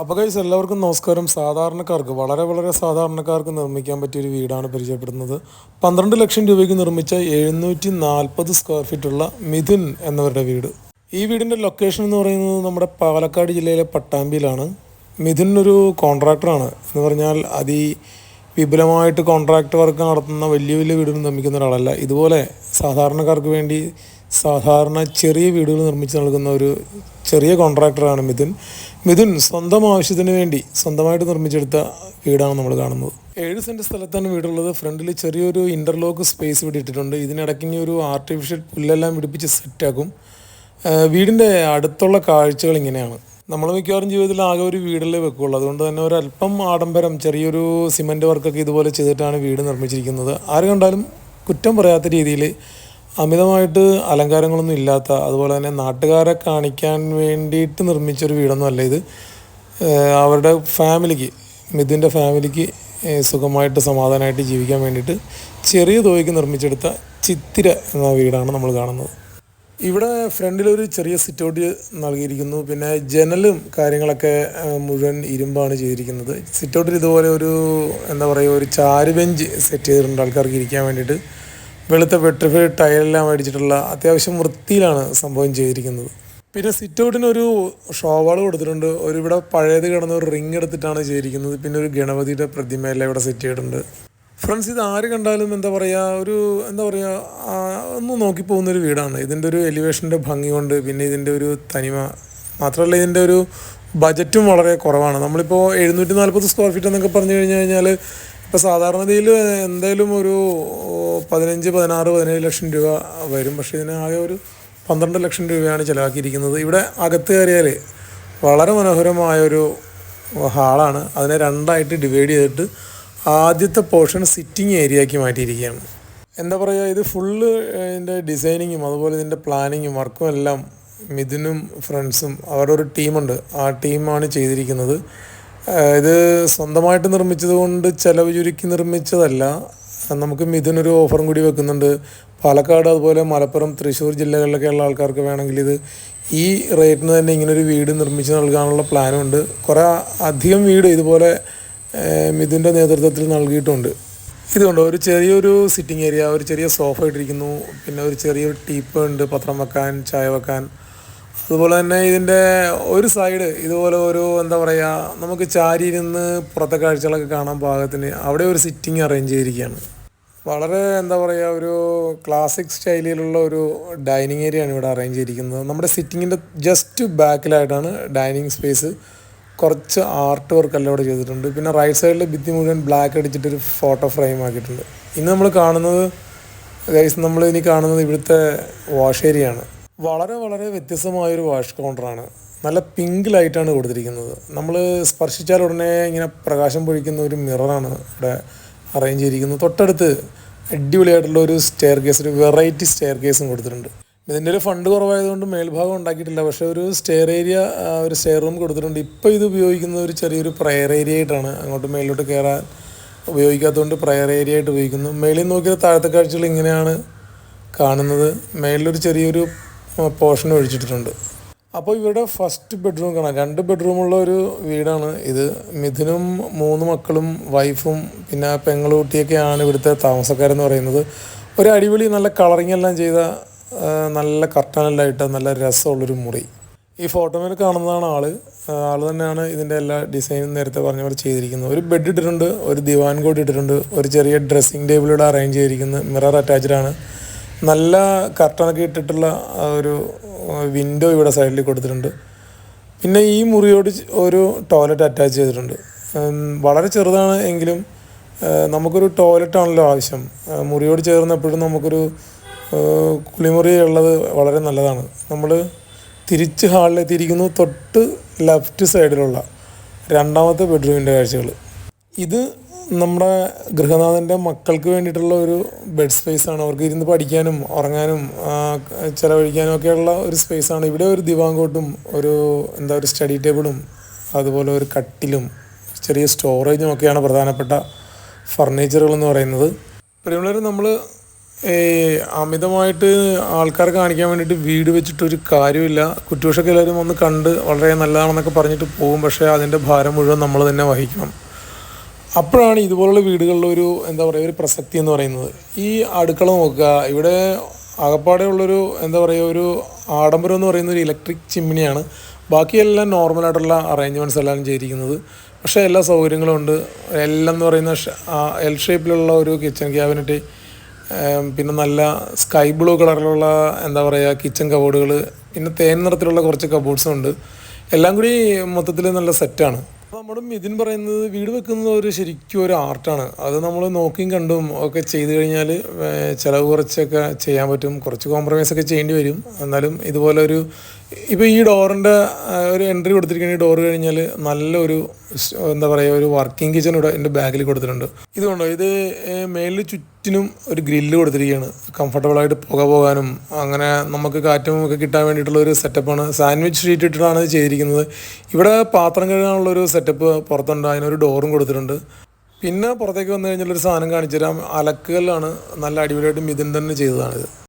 അപ്പോൾ എല്ലാവർക്കും നമസ്കാരം. സാധാരണക്കാർക്ക് വളരെ വളരെ സാധാരണക്കാർക്ക് നിർമ്മിക്കാൻ പറ്റിയ ഒരു വീടാണ് പരിചയപ്പെടുന്നത്. പന്ത്രണ്ട് ലക്ഷം രൂപയ്ക്ക് നിർമ്മിച്ച എഴുന്നൂറ്റി നാൽപ്പത് സ്ക്വയർ ഫീറ്റുള്ള മിഥുൻ എന്നവരുടെ വീട്. ഈ വീടിന്റെ ലൊക്കേഷൻ എന്ന് പറയുന്നത് നമ്മുടെ പാലക്കാട് ജില്ലയിലെ പട്ടാമ്പിയിലാണ്. മിഥുൻ ഒരു കോൺട്രാക്ടറാണ് എന്ന് പറഞ്ഞാൽ അതി വിപുലമായിട്ട് കോൺട്രാക്ട് വർക്ക് നടത്തുന്ന വലിയ വലിയ വീടുകൾ നിർമ്മിക്കുന്ന ഒരാളല്ല. ഇതുപോലെ സാധാരണക്കാർക്ക് വേണ്ടി സാധാരണ ചെറിയ വീടുകൾ നിർമ്മിച്ച് നൽകുന്ന ഒരു ചെറിയ കോൺട്രാക്ടറാണ് മിഥുൻ. മിഥുൻ സ്വന്തം ആവശ്യത്തിന് വേണ്ടി സ്വന്തമായിട്ട് നിർമ്മിച്ചെടുത്ത വീടാണ് നമ്മൾ കാണുന്നത്. ഏഴ് സെന്റ് സ്ഥലത്താണ് വീടുള്ളത്. ഫ്രണ്ടിൽ ചെറിയൊരു ഇന്റർലോക്ക് സ്പേസ് ഇവിടെ ഇട്ടിട്ടുണ്ട്. ഇതിനിടയ്ക്ക് ഇനി ഒരു ആർട്ടിഫിഷ്യൽ പുല്ലെല്ലാം പിടിപ്പിച്ച് സെറ്റാക്കും വീടിന്റെ അടുത്തുള്ള കാഴ്ചകൾ ഇങ്ങനെയാണ്. നമ്മൾ മിക്കവാറും ജീവിതത്തിൽ ആകെ ഒരു വീടല്ലേ വെക്കുള്ളൂ. അതുകൊണ്ട് തന്നെ ഒരല്പം ആഡംബരം ചെറിയൊരു സിമന്റ് വർക്കൊക്കെ ഇതുപോലെ ചെയ്തിട്ടാണ് വീട് നിർമ്മിച്ചിരിക്കുന്നത്. ആര് കണ്ടാലും കുറ്റം പറയാത്ത രീതിയിൽ അമിതമായിട്ട് അലങ്കാരങ്ങളൊന്നും ഇല്ലാത്ത അതുപോലെ തന്നെ നാട്ടുകാരെ കാണിക്കാൻ വേണ്ടിയിട്ട് നിർമ്മിച്ചൊരു വീടൊന്നും അല്ല ഇത്. അവരുടെ ഫാമിലിക്ക് മിഥുന്റെ ഫാമിലിക്ക് സുഖമായിട്ട് സമാധാനമായിട്ട് ജീവിക്കാൻ വേണ്ടിയിട്ട് ചെറിയ തോയ്ക്ക് നിർമ്മിച്ചെടുത്ത ചിത്തിര എന്ന വീടാണ് നമ്മൾ കാണുന്നത്. ഇവിടെ ഫ്രണ്ടിലൊരു ചെറിയ സിറ്റൗട്ട് നൽകിയിരിക്കുന്നു. പിന്നെ ജനലും കാര്യങ്ങളൊക്കെ മുഴുവൻ ഇരുമ്പാണ് ചെയ്തിരിക്കുന്നത്. സിറ്റൗട്ടിൽ ഇതുപോലെ ഒരു എന്താ പറയുക ഒരു ചാരു ബെഞ്ച് സെറ്റ് ചെയ്തിട്ടുണ്ട് ആൾക്കാർക്ക് ഇരിക്കാൻ വേണ്ടിയിട്ട്. വെളുത്ത പെട്രിഫൈഡ് ടൈലെല്ലാം മേടിച്ചിട്ടുള്ള അത്യാവശ്യം വൃത്തിയിലാണ് സംഭവം ചെയ്തിരിക്കുന്നത്. പിന്നെ സിറ്റൗട്ടിന് ഒരു ഷോവാൾ കൊടുത്തിട്ടുണ്ട്. ഒരു ഇവിടെ പഴയത് കിടന്ന ഒരു റിങ് എടുത്തിട്ടാണ് ചെയ്തിരിക്കുന്നത്. പിന്നെ ഒരു ഗണപതിയുടെ പ്രതിമയെല്ലാം ഇവിടെ സെറ്റ് ചെയ്തിട്ടുണ്ട്. ഫ്രണ്ട്സ് ഇത് ആര് കണ്ടാലും എന്താ പറയുക ഒരു എന്താ പറയുക ഒന്ന് നോക്കി പോകുന്നൊരു വീടാണ്. ഇതിന്റെ ഒരു എലിവേഷന്റെ ഭംഗി കൊണ്ട് പിന്നെ ഇതിന്റെ ഒരു തനിമ. മാത്രമല്ല ഇതിന്റെ ഒരു ബജറ്റും വളരെ കുറവാണ്. നമ്മളിപ്പോൾ എഴുന്നൂറ്റി നാൽപ്പത് സ്ക്വയർ ഫീറ്റ് എന്നൊക്കെ പറഞ്ഞു കഴിഞ്ഞു കഴിഞ്ഞാൽ ഇപ്പോൾ സാധാരണതയിൽ എന്തായാലും ഒരു പതിനഞ്ച് പതിനാറ് പതിനേഴ് ലക്ഷം രൂപ വരും. പക്ഷേ ഇതിന് ആകെ ഒരു പന്ത്രണ്ട് ലക്ഷം രൂപയാണ് ചിലവാക്കിയിരിക്കുന്നത്. ഇവിടെ അകത്ത് കയറിയാൽ വളരെ മനോഹരമായൊരു ഹാളാണ്. അതിനെ രണ്ടായിട്ട് ഡിവൈഡ് ചെയ്തിട്ട് ആദ്യത്തെ പോർഷൻ സിറ്റിംഗ് ഏരിയയാക്കി മാറ്റിയിരിക്കുകയാണ്. എന്താ പറയുക ഇത് ഫുള്ള് ഇതിന്റെ ഡിസൈനിങ്ങും അതുപോലെ ഇതിന്റെ പ്ലാനിങ്ങും വർക്കും എല്ലാം മിഥുനും ഫ്രണ്ട്സും അവരുടെ ഒരു ടീമുണ്ട്. ആ ടീമാണ് ചെയ്തിരിക്കുന്നത്. ഇത് സ്വന്തമായിട്ട് നിർമ്മിച്ചത് കൊണ്ട് ചിലവ് ചുരുക്കി നിർമ്മിച്ചതല്ല. നമുക്ക് മിഥുനൊരു ഓഫറും കൂടി വെക്കുന്നുണ്ട്. പാലക്കാട് അതുപോലെ മലപ്പുറം തൃശ്ശൂർ ജില്ലകളിലൊക്കെ ഉള്ള ആൾക്കാർക്ക് വേണമെങ്കിൽ ഇത് ഈ റേറ്റിന് തന്നെ ഇങ്ങനൊരു വീട് നിർമ്മിച്ച് നൽകാനുള്ള പ്ലാനും ഉണ്ട് കുറേ അധികം വീട് ഇതുപോലെ മിഥുന്റെ നേതൃത്വത്തിൽ നൽകിയിട്ടുണ്ട്. ഇതുകൊണ്ട് ഒരു ചെറിയൊരു സിറ്റിംഗ് ഏരിയ ഒരു ചെറിയ സോഫ ഇട്ടിരിക്കുന്നു. പിന്നെ ഒരു ചെറിയൊരു ടീപ്പ് ഉണ്ട് പത്രം വെക്കാൻ ചായ വെക്കാൻ. അതുപോലെ തന്നെ ഇതിന്റെ ഒരു സൈഡ് ഇതുപോലെ ഒരു എന്താ പറയുക നമുക്ക് ചാരി ഇരുന്ന് പുറത്തെ കാഴ്ചകളൊക്കെ കാണാൻ പാകത്തിന് അവിടെ ഒരു സിറ്റിംഗ് അറേഞ്ച് ചെയ്തിരിക്കുകയാണ്. വളരെ എന്താ പറയുക ഒരു ക്ലാസിക് സ്റ്റൈലിലുള്ള ഒരു ഡൈനിങ് ഏരിയ ആണ് ഇവിടെ അറേഞ്ച് ചെയ്തിരിക്കുന്നത്. നമ്മുടെ സിറ്റിങ്ങിന്റെ ജസ്റ്റ് ബാക്കിലായിട്ടാണ് ഡൈനിങ് സ്പേസ് കുറച്ച് ആർട്ട് വർക്ക് എല്ലാം ഇവിടെ ചെയ്തിട്ടുണ്ട്. പിന്നെ റൈറ്റ് സൈഡിൽ ഭിത്തി മുഴുവൻ ബ്ലാക്ക് അടിച്ചിട്ടൊരു ഫോട്ടോ ഫ്രെയിം ആക്കിയിട്ടുണ്ട്. ഇന്ന് നമ്മൾ കാണുന്നത് ഗൈസ് നമ്മൾ ഇനി കാണുന്നത് ഇവിടുത്തെ വാഷ് ഏരിയയാണ് വളരെ വളരെ വ്യത്യസ്തമായൊരു വാഷ് കൗണ്ടറാണ്. നല്ല പിങ്ക് ലൈറ്റാണ് കൊടുത്തിരിക്കുന്നത്. നമ്മൾ സ്പർശിച്ചാൽ ഉടനെ ഇങ്ങനെ പ്രകാശം പൊഴിക്കുന്ന ഒരു മിററാണ് ഇവിടെ അറേഞ്ച് ചെയ്തിരിക്കുന്നത്. തൊട്ടടുത്ത് അടിപൊളിയായിട്ടുള്ള ഒരു സ്റ്റെയർ കേസ് ഒരു വെറൈറ്റി സ്റ്റെയർ കേസും കൊടുത്തിട്ടുണ്ട്. ഇതിന്റെ ഒരു ഫണ്ട് കുറവായതുകൊണ്ട് മേൽഭാഗം ഉണ്ടാക്കിയിട്ടില്ല. പക്ഷേ ഒരു സ്റ്റെയർ ഏരിയ ഒരു സ്റ്റെയർ റൂം കൊടുത്തിട്ടുണ്ട്. ഇപ്പോൾ ഇത് ഉപയോഗിക്കുന്ന ഒരു ചെറിയൊരു പ്രയർ ഏരിയ ആയിട്ടാണ് അങ്ങോട്ട് മേലോട്ട് കയറാൻ ഉപയോഗിക്കാത്തതുകൊണ്ട് പ്രയർ ഏരിയ ആയിട്ട് ഉപയോഗിക്കുന്നു. മേളിൽ നോക്കിയാൽ താഴത്തെ കാഴ്ചകൾ ഇങ്ങനെയാണ് കാണുന്നത്. മേളിലൊരു ചെറിയൊരു പോർഷൻ ഒഴിച്ചിട്ടുണ്ട് അപ്പോൾ ഇവരുടെ ഫസ്റ്റ് ബെഡ്റൂം കാണാം. രണ്ട് ബെഡ്റൂമുള്ള ഒരു വീടാണ് ഇത്. മിഥുനും മൂന്ന് മക്കളും വൈഫും പിന്നെ പെങ്ങളുട്ടിയൊക്കെയാണ് ഇവിടുത്തെ താമസക്കാരെന്ന് പറയുന്നത്. ഒരു അടിപൊളി നല്ല കളറിങ് എല്ലാം ചെയ്ത നല്ല കർട്ടനെല്ലാം ഇട്ട നല്ല രസമുള്ളൊരു മുറി. ഈ ഫോട്ടോയിൽ കാണുന്നതാണ് ആൾ. ആൾ തന്നെയാണ് ഇതിന്റെ എല്ലാ ഡിസൈനും നേരത്തെ പറഞ്ഞ പോലെ ചെയ്തിരിക്കുന്നത്. ഒരു ബെഡ് ഇട്ടിട്ടുണ്ട് ഒരു ദിവാൻ കോട്ട് ഇട്ടിട്ടുണ്ട് ഒരു ചെറിയ ഡ്രസ്സിങ് ടേബിളിവിടെ അറേഞ്ച് ചെയ്തിരിക്കുന്നത് മിറർ അറ്റാച്ച്ഡ് ആണ്. നല്ല കർട്ടനൊക്കെ ഇട്ടിട്ടുള്ള ഒരു വിൻഡോ ഇവിടെ സൈഡിൽ കൊടുത്തിട്ടുണ്ട്. പിന്നെ ഈ മുറിയോട് ഒരു ടോയ്ലറ്റ് അറ്റാച്ച് ചെയ്തിട്ടുണ്ട്. വളരെ ചെറുതാണ് എങ്കിലും നമുക്കൊരു ടോയ്ലറ്റാണല്ലോ ആവശ്യം. മുറിയോട് ചേർന്ന് എപ്പോഴും നമുക്കൊരു കുളിമുറി ഉള്ളത് വളരെ നല്ലതാണ്. നമ്മൾ തിരിച്ച് ഹാളിലെത്തിയിരിക്കുന്നു തൊട്ട് ലെഫ്റ്റ് സൈഡിലുള്ള രണ്ടാമത്തെ ബെഡ്റൂമിന്റെ കാഴ്ചകൾ ഇത് നമ്മുടെ ഗൃഹനാഥന്റെ മക്കൾക്ക് വേണ്ടിയിട്ടുള്ള ഒരു ബെഡ് സ്പേസ് ആണ്. അവർക്ക് ഇരുന്ന് പഠിക്കാനും ഉറങ്ങാനും ചിലവഴിക്കാനും ഒക്കെയുള്ള ഒരു സ്പേസ് ആണ്. ഇവിടെ ഒരു ദിവാങ്കോട്ടും ഒരു എന്താ ഒരു സ്റ്റഡി ടേബിളും അതുപോലെ ഒരു കട്ടിലും ചെറിയ സ്റ്റോറേജും ഒക്കെയാണ് പ്രധാനപ്പെട്ട ഫർണിച്ചറുകൾ എന്ന് പറയുന്നത്. പ്രിയമുള്ളവർ നമ്മൾ അമിതമായിട്ട് ആൾക്കാർ കാണിക്കാൻ വേണ്ടിയിട്ട് വീട് വെച്ചിട്ടൊരു കാര്യമില്ല. കുറ്റൂഷൊക്കെ എല്ലാവരും ഒന്ന് കണ്ട് വളരെ നല്ലതാണെന്നൊക്കെ പറഞ്ഞിട്ട് പോകും. പക്ഷേ അതിന്റെ ഭാരം മുഴുവൻ നമ്മൾ തന്നെ വഹിക്കണം. അപ്പോഴാണ് ഇതുപോലുള്ള വീടുകളിൽ ഒരു എന്താ പറയുക ഒരു പ്രസക്തി എന്ന് പറയുന്നത്. ഈ അടുക്കള നോക്കുക ഇവിടെ ആകപ്പാടെ ഉള്ളൊരു എന്താ പറയുക ഒരു ആഡംബരം എന്ന് പറയുന്ന ഒരു ഇലക്ട്രിക് ചിമ്മിനിയാണ്. ബാക്കിയെല്ലാം നോർമലായിട്ടുള്ള അറേഞ്ച്മെന്റ്സ് എല്ലാം ചെയ്തിരിക്കുന്നത്. പക്ഷേ എല്ലാ സൗകര്യങ്ങളും ഉണ്ട്. എല്ലാം എന്ന് പറയുന്ന എൽ ഷേപ്പിലുള്ള ഒരു കിച്ചൺ ക്യാബിനറ്റ് പിന്നെ നല്ല സ്കൈ ബ്ലൂ കളറിലുള്ള എന്താ പറയുക കിച്ചൺ കബോർഡുകൾ പിന്നെ തേൻ നിറത്തിലുള്ള കുറച്ച് കബോർഡ്സും ഉണ്ട്. എല്ലാം കൂടി മൊത്തത്തിൽ നല്ല സെറ്റാണ് നമ്മുടെ മിഥുൻ പറയുന്നത് വീട് വെക്കുന്നത് ഒരു ശരിക്കും ഒരു ആർട്ടാണ്. അത് നമ്മൾ നോക്കിയും കണ്ടും ഒക്കെ ചെയ്തു കഴിഞ്ഞാൽ ചിലവ് കുറച്ചൊക്കെ ചെയ്യാൻ പറ്റും. കുറച്ച് കോംപ്രമൈസ് ഒക്കെ ചെയ്യേണ്ടി വരും. എന്നാലും ഇതുപോലെ ഒരു ഇപ്പോൾ ഈ ഡോറിന്റെ ഒരു എൻട്രി കൊടുത്തിരിക്കുന്ന ഈ ഡോറ് കഴിഞ്ഞാൽ നല്ലൊരു എന്താ പറയുക ഒരു വർക്കിംഗ് കിച്ചൺ ഇവിടെ എന്റെ ബാഗിൽ കൊടുത്തിട്ടുണ്ട്. ഇതുകൊണ്ടോ ഇത് മേലിൽ ചുറ്റിനും ഒരു ഗ്രില്ല് കൊടുത്തിരിക്കുകയാണ്. കംഫർട്ടബിളായിട്ട് പുക പോകാനും അങ്ങനെ നമുക്ക് കാറ്റും ഒക്കെ കിട്ടാൻ വേണ്ടിയിട്ടുള്ള ഒരു സെറ്റപ്പാണ്. സാൻഡ്വിച്ച് ഷീറ്റ് ഇട്ടിട്ടാണ് ചെയ്തിരിക്കുന്നത്. ഇവിടെ പാത്രം കഴുകാനുള്ളൊരു സെറ്റപ്പ് പുറത്തുണ്ട്. അതിനൊരു ഡോറും കൊടുത്തിട്ടുണ്ട്. പിന്നെ പുറത്തേക്ക് വന്നു കഴിഞ്ഞാൽ ഒരു സാധനം കാണിച്ചു തരാം അലക്കുകല്ലാണ് നല്ല അടിപൊളിയായിട്ട് മിഥുൻ തന്നെ ചെയ്തതാണിത്.